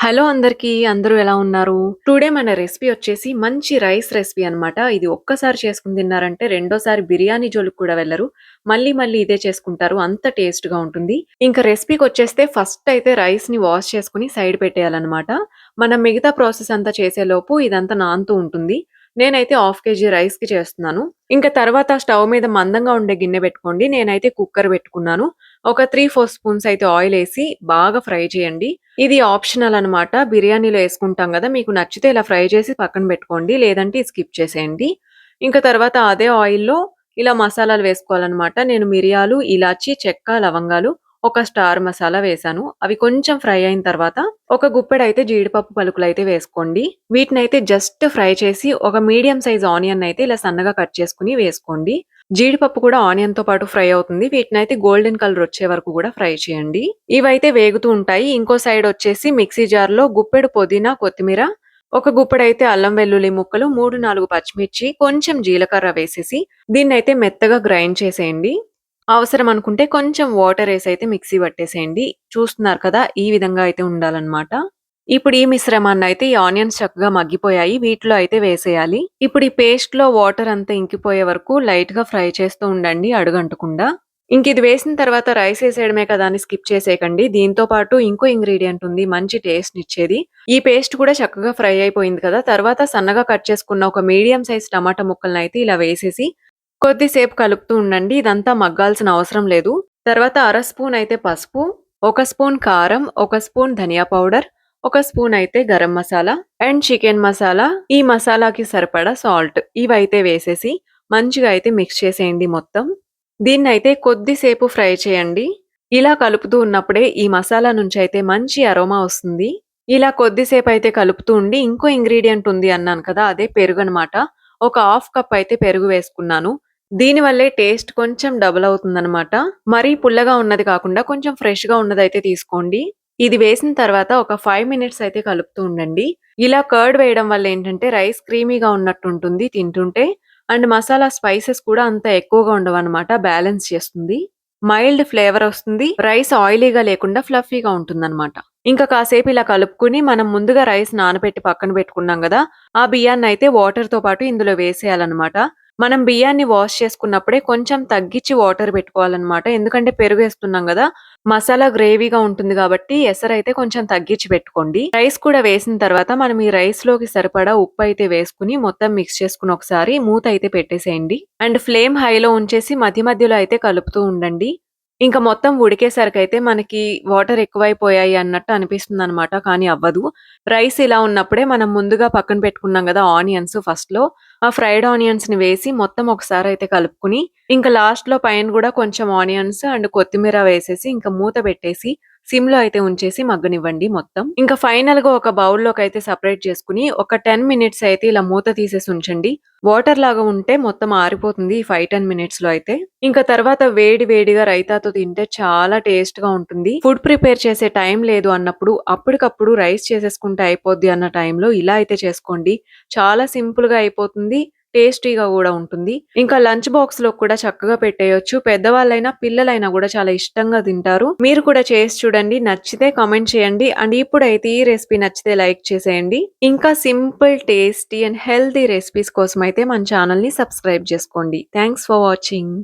Hello అందరికీ అందరూ ఎలా ఉన్నారు? టుడే మన రెసిపీ వచ్చేసి మంచి రైస్ రెసిపీ అన్నమాట. ఇది ఒక్కసారి చేసుకుని తిన్నారంటే రెండోసారి బిర్యానీ జోలికి కూడా వెళ్ళరు. మళ్ళీ మళ్ళీ ఇదే చేసుకుంటారు. అంత టేస్ట్గా ఉంటుంది. ఇంకా రెసిపీకి వచ్చేస్తే ఫస్ట్ అయితే రైస్ని వాష్ చేసుకుని సైడ్ పెట్టేయాలన్నమాట. మనం మిగతా ప్రాసెస్ అంతా చేసే లోపు ఇదంతా నాంతూ ఉంటుంది. నేనైతే హాఫ్ కేజీ రైస్కి చేస్తున్నాను. ఇంకా తర్వాత స్టవ్ మీద మందంగా ఉండే గిన్నె పెట్టుకోండి. నేనైతే కుక్కర్ పెట్టుకున్నాను. ఒక త్రీ ఫోర్ స్పూన్స్ అయితే ఆయిల్ వేసి బాగా ఫ్రై చేయండి. ఇది ఆప్షనల్ అనమాట బిర్యానీలో వేసుకుంటాం కదా మీకు నచ్చితే ఇలా ఫ్రై చేసి పక్కన పెట్టుకోండి లేదంటే స్కిప్ చేసేయండి. ఇంకా తర్వాత అదే ఆయిల్లో ఇలా మసాలాలు వేసుకోవాలన్నమాట. నేను మిరియాలు ఇలాచి చెక్క లవంగాలు ఒక స్టార్ మసాలా వేసాను. అవి కొంచెం ఫ్రై అయిన తర్వాత ఒక గుప్పెడైతే జీడిపప్పు పలుకులు అయితే వేసుకోండి. వీటినైతే జస్ట్ ఫ్రై చేసి ఒక మీడియం సైజ్ ఆనియన్ అయితే ఇలా సన్నగా కట్ చేసుకుని వేసుకోండి. జీడిపప్పు కూడా ఆనియన్తో పాటు ఫ్రై అవుతుంది. వీటిని అయితే గోల్డెన్ కలర్ వచ్చే వరకు కూడా ఫ్రై చేయండి. ఇవైతే వేగుతూ ఉంటాయి. ఇంకో సైడ్ వచ్చేసి మిక్సీ జార్లో గుప్పెడు పుదీనా కొత్తిమీర ఒక గుప్పెడైతే అల్లం వెల్లుల్లి ముక్కలు మూడు నాలుగు పచ్చిమిర్చి కొంచెం జీలకర్ర వేసేసి దీన్ని అయితే మెత్తగా గ్రైండ్ చేసేయండి. అవసరం అనుకుంటే కొంచెం వాటర్ వేసి అయితే మిక్సీ పట్టేసేయండి. చూస్తున్నారు కదా ఈ విధంగా అయితే ఉండాలన్నమాట. ఇప్పుడు ఈ మిశ్రమాన్ని అయితే ఈ ఆనియన్స్ చక్కగా మగ్గిపోయాయి. వీటిలో అయితే వేసేయాలి. ఇప్పుడు ఈ పేస్ట్లో వాటర్ అంతా ఇంకిపోయే వరకు లైట్గా ఫ్రై చేస్తూ ఉండండి అడుగంటకుండా. ఇంక ఇది వేసిన తర్వాత రైస్ వేసేయడమే కదా అని స్కిప్ చేసేయకండి. దీంతో పాటు ఇంకో ఇంగ్రీడియంట్ ఉంది మంచి టేస్ట్ ఇచ్చేది. ఈ పేస్ట్ కూడా చక్కగా ఫ్రై అయిపోయింది కదా. తర్వాత సన్నగా కట్ చేసుకున్న ఒక మీడియం సైజ్ టమాటా ముక్కలను అయితే ఇలా వేసేసి కొద్దిసేపు కలుపుతూ ఉండండి. ఇదంతా మగ్గాల్సిన అవసరం లేదు. తర్వాత అర స్పూన్ అయితే పసుపు ఒక స్పూన్ కారం ఒక స్పూన్ ధనియా పౌడర్ ఒక స్పూన్ అయితే గరం మసాలా అండ్ చికెన్ మసాలా. ఈ మసాలాకి సరిపడా సాల్ట్. ఇవైతే వేసేసి మంచిగా అయితే మిక్స్ చేసేయండి మొత్తం. దీన్ని అయితే కొద్దిసేపు ఫ్రై చేయండి. ఇలా కలుపుతూ ఉన్నప్పుడే ఈ మసాలా నుంచి అయితే మంచి అరోమా వస్తుంది. ఇలా కొద్దిసేపు అయితే కలుపుతూ ఉండి ఇంకో ఇంగ్రీడియంట్ ఉంది అన్నాను కదా అదే పెరుగు అనమాట ఒక హాఫ్ కప్ అయితే పెరుగు వేసుకున్నాను. దీని వల్లే టేస్ట్ కొంచెం డబుల్ అవుతుందనమాట. మరీ పుల్లగా ఉన్నది కాకుండా కొంచెం ఫ్రెష్గా ఉన్నది అయితే తీసుకోండి. ఇది వేసిన తర్వాత ఒక ఫైవ్ మినిట్స్ అయితే కలుపుతూ ఉండండి. ఇలా కర్డ్ వేయడం వల్ల ఏంటంటే రైస్ క్రీమీగా ఉన్నట్టు ఉంటుంది తింటుంటే అండ్ మసాలా స్పైసెస్ కూడా అంత ఎక్కువగా ఉండవు అనమాట బ్యాలెన్స్ చేస్తుంది. మైల్డ్ ఫ్లేవర్ వస్తుంది రైస్ ఆయిలీగా లేకుండా ఫ్లఫీగా ఉంటుందన్నమాట. ఇంకా కాసేపు ఇలా కలుపుకుని మనం ముందుగా రైస్ నానబెట్టి పక్కన పెట్టుకున్నాం కదా ఆ బియ్యాన్ని అయితే వాటర్తో పాటు ఇందులో వేసేయాలన్నమాట. మనం బియ్యాన్ని వాష్ చేసుకున్నప్పుడే కొంచెం తగ్గించి వాటర్ పెట్టుకోవాలన్నమాట. ఎందుకంటే పెరుగు వేస్తున్నాం కదా మసాలా గ్రేవీగా ఉంటుంది కాబట్టి ఎసరైతే కొంచెం తగ్గించి పెట్టుకోండి. రైస్ కూడా వేసిన తర్వాత మనం ఈ రైస్లోకి సరిపడా ఉప్పు అయితే వేసుకుని మొత్తం మిక్స్ చేసుకుని ఒకసారి మూత అయితే పెట్టేసేయండి. అండ్ ఫ్లేమ్ హైలో ఉంచేసి మధ్య మధ్యలో అయితే కలుపుతూ ఉండండి. ఇంకా మొత్తం ఉడికేసరికైతే మనకి వాటర్ ఎక్కువైపోయాయి అన్నట్టు అనిపిస్తుంది అనమాట కానీ అవ్వదు. రైస్ ఇలా ఉన్నప్పుడే మనం ముందుగా పక్కన పెట్టుకున్నాం కదా ఆనియన్స్ ఫస్ట్లో ఆ ఫ్రైడ్ ఆనియన్స్ని వేసి మొత్తం ఒకసారి అయితే కలుపుకుని ఇంకా లాస్ట్లో పైన కూడా కొంచెం ఆనియన్స్ అండ్ కొత్తిమీర వేసేసి ఇంకా మూత పెట్టేసి సిమ్లో అయితే ఉంచేసి మగ్గనివ్వండి మొత్తం. ఇంకా ఫైనల్గా ఒక బౌల్లోకి అయితే సపరేట్ చేసుకుని ఒక టెన్ మినిట్స్ అయితే ఇలా మూత తీసేసి ఉంచండి. వాటర్ లాగా ఉంటే మొత్తం ఆరిపోతుంది ఈ ఫైవ్ టెన్ మినిట్స్లో అయితే. ఇంకా తర్వాత వేడి వేడిగా రైతాతో తింటే చాలా టేస్ట్గా ఉంటుంది. ఫుడ్ ప్రిపేర్ చేసే టైం లేదు అన్నప్పుడు అప్పటికప్పుడు రైస్ చేసేసుకుంటే అయిపోద్ది అన్న టైంలో ఇలా అయితే చేసుకోండి. చాలా సింపుల్గా అయిపోతుంది. టేస్టీగా కూడా ఉంటుంది. ఇంకా లంచ్ బాక్స్లో కూడా చక్కగా పెట్టేయొచ్చు. పెద్దవాళ్ళైనా పిల్లలైనా కూడా చాలా ఇష్టంగా తింటారు. మీరు కూడా చేసి చూడండి. నచ్చితే కామెంట్ చేయండి. అండ్ ఇప్పుడైతే ఈ రెసిపీ నచ్చితే లైక్ చేసేయండి. ఇంకా simple tasty and healthy recipes కోసం అయితే మన ఛానల్ని సబ్స్క్రైబ్ చేసుకోండి. Thanks for watching.